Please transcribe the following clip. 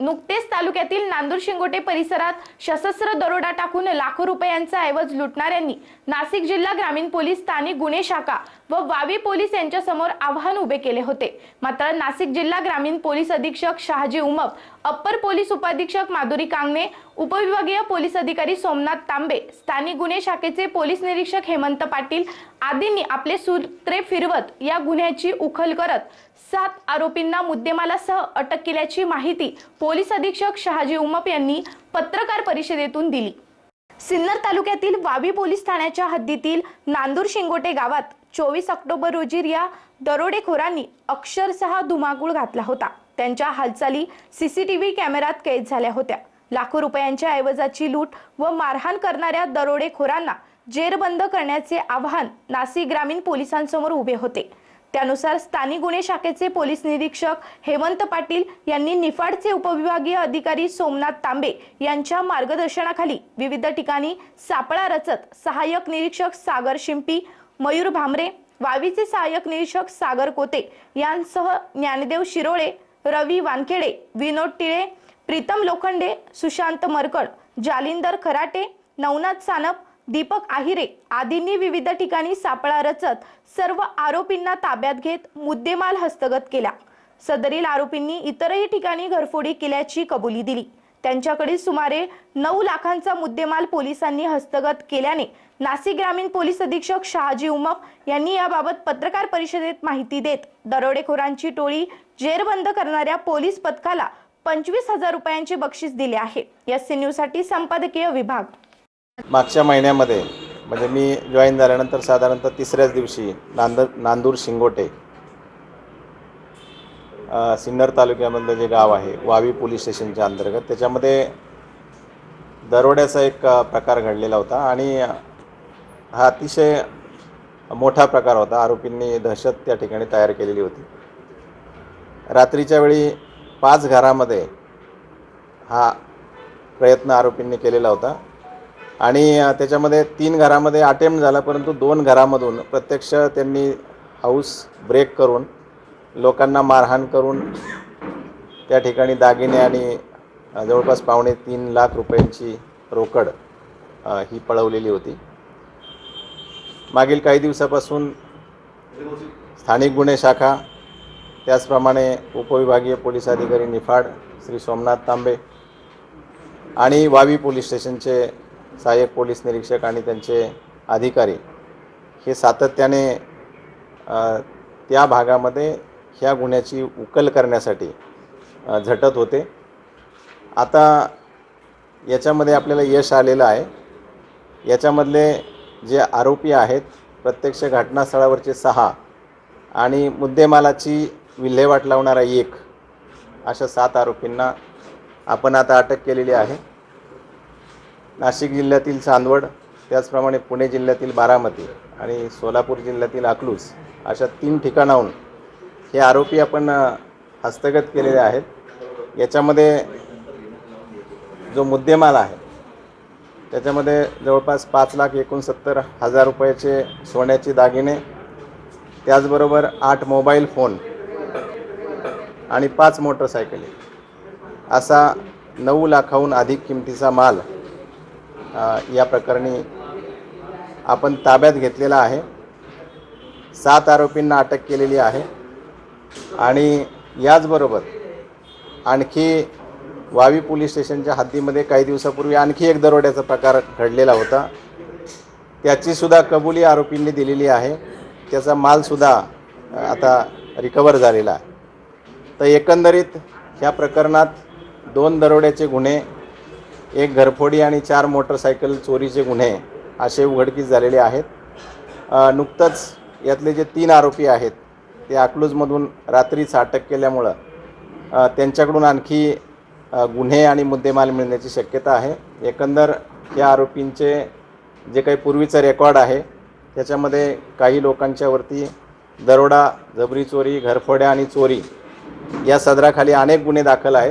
नुकतेच तालुक्यातील नांदूर शिंगोटे परिसरात सशस्त्र दरोडा टाकून लाखो रुपयांचा ऐवज लुटणाऱ्यांनी नाशिक जिल्हा ग्रामीण पोलीस स्थानिक गुन्हे शाखा व वावी पोलीस यांच्यासमोर आव्हान उभे केले होते. मात्र नाशिक जिल्हा ग्रामीण पोलीस अधीक्षक शहाजी उमप अप्पर पोलीस उपाधीक्षक माधुरी कांगणे उपविभागीय पोलीस अधिकारी सोमनाथ तांबे स्थानिक गुन्हे शाखेचे पोलीस निरीक्षक हेमंत पाटील आदींनी आपले सूत्रे फिरवत या गुन्ह्याची उखल करत सात आरोपींना मुद्देमालासह अटक केल्याची माहिती पोलीस अधीक्षक शहाजी उमप यांनी पत्रकार परिषदेतून दिली. सिन्नर तालुक्यातील वावी पोलीस ठाण्याच्या हद्दीतील नांदूर शिंगोटे गावात चोवीस ऑक्टोबर रोजी या दरोडेखोरांनी अक्षरशः धुमाकूळ घातला होता. त्यांच्या हालचाली सीसीटीव्ही कॅमेऱ्यात कैद झाल्या होत्या. लाखो रुपयांच्या ऐवजाची लूट व मारहाण करणाऱ्या दरोडेखोरांना जेरबंद करण्याचे आव्हान नाशिक ग्रामीण पोलिसांसमोर उभे होते. त्यानुसार स्थानिक गुन्हे शाखेचे पोलीस निरीक्षक हेमंत पाटील यांनी निफाडचे उपविभागीय अधिकारी सोमनाथ तांबे यांच्या मार्गदर्शनाखाली विविध ठिकाणी सापळा रचत सहाय्यक निरीक्षक सागर शिंपी मयूर भामरे वावीचे सहाय्यक निरीक्षक सागर कोते यांसह ज्ञानदेव शिरोळे रवी वानखेडे विनोद टिळे प्रीतम लोखंडे सुशांत मरकड जालिंदर खराटे नवनाथ सानप दीपक आहिरे आदींनी विविध ठिकाणी सापळा रचत सर्व आरोपींना ताब्यात घेत मुद्देमाल हस्तगत केला. सदरील आरोपींनी इतरही ठिकाणी घरफोडी केल्याची कबुली दिली. त्यांच्याकडील सुमारे नऊ लाखांचा मुद्देमाल पोलिसांनी हस्तगत केल्याने नाशिक ग्रामीण पोलीस अधीक्षक शहाजी उमप यांनी याबाबत पत्रकार परिषदेत माहिती देत दरोडेखोरांची टोळी जेरबंद करणाऱ्या पोलीस पथकाला पंचवीस हजार रुपयांचे बक्षीस दिले आहे. एस सी न्यूजसाठी संपादकीय विभाग. मागच्या महिन्यामध्ये म्हणजे मी जॉईन झाल्यानंतर साधारणतः तिसऱ्याच दिवशी नांद नांदूर शिंगोटे सिन्नर तालुक्यामधलं जे गाव आहे वावी पोलीस स्टेशनच्या अंतर्गत त्याच्यामध्ये दरोड्याचा एक प्रकार घडलेला होता आणि हा अतिशय मोठा प्रकार होता. आरोपींनी दहशत त्या ठिकाणी तयार केलेली होती. रात्रीच्या वेळी पाच घरामध्ये हा प्रयत्न आरोपींनी केलेला होता आणि त्याच्यामध्ये तीन घरामध्ये अटेम्प्ट झाला परंतु दोन घरामधून प्रत्यक्ष त्यांनी हाऊस ब्रेक करून लोकांना मारहाण करून त्या ठिकाणी दागिने आणि जवळपास पावणे तीन लाख रुपयांची रोकड ही पळवलेली होती. मागील काही दिवसापासून स्थानिक गुन्हे शाखा त्याचप्रमाणे उपविभागीय पोलीस अधिकारी निफाड श्री सोमनाथ तांबे आणि वावी पोलीस स्टेशनचे सहाय्यक पोलीस निरीक्षक आणि त्यांचे अधिकारी हे सातत्याने त्या भागामध्ये ह्या गुन्ह्याची उकल करण्यासाठी झटत होते. आता याच्यामध्ये आपल्याला यश आलेलं आहे. याच्यामधले जे आरोपी आहेत प्रत्यक्ष घटनास्थळावरचे सहा आणि मुद्देमालाची विल्हेवाट लावणारा एक अशा सात आरोपींना आपण आता अटक केलेली आहे. नाशिक जिल्ह्यातील चांदवड त्याचप्रमाणे पुणे जिल्ह्यातील बारामती आणि सोलापूर जिल्ह्यातील अकलूज अशा तीन ठिकाणाहून हे आरोपी आपण हस्तगत केलेले आहेत. याच्यामध्ये जो मुद्देमाल आहे त्याच्यामध्ये जवळपास पाच लाख एकोणसत्तर हजार रुपयाचे सोन्याचे दागिने त्याचबरोबर आठ मोबाईल फोन आणि पाच मोटरसायकली. असा नऊ लाखाहून अधिक किमतीचा माल या प्रकरणी आपण ताब्यात घेतलेला आहे. सात आरोपींना अटक केलेली आहे. आणि याचबरोबर आणखी वावी पोलीस स्टेशनच्या हद्दीमध्ये काही दिवसापूर्वी आणखी एक दरोड्याचा प्रकार घडलेला होता. त्याचीसुद्धा कबुली आरोपींनी दिलेली आहे. त्याचा मालसुद्धा आता रिकवर झालेला आहे. तर एकंदरीत ह्या प्रकरणात दोन दरोड्याचे गुन्हे एक घरफोडी आणि चार मोटरसायकल चोरीचे गुन्हे असे उघडकीस झालेले आहेत. नुकतंच यातले जे तीन आरोपी आहेत ते अकलूजमधून रात्रीच अटक केल्यामुळं त्यांच्याकडून आणखी गुन्हे आणि मुद्देमाल मिळण्याची शक्यता आहे. एकंदर या आरोपींचे जे काही पूर्वीचं रेकॉर्ड आहे त्याच्यामध्ये काही लोकांच्यावरती दरोडा जबरी चोरी घरफोड्या आणि चोरी या सदराखाली अनेक गुन्हे दाखल आहेत.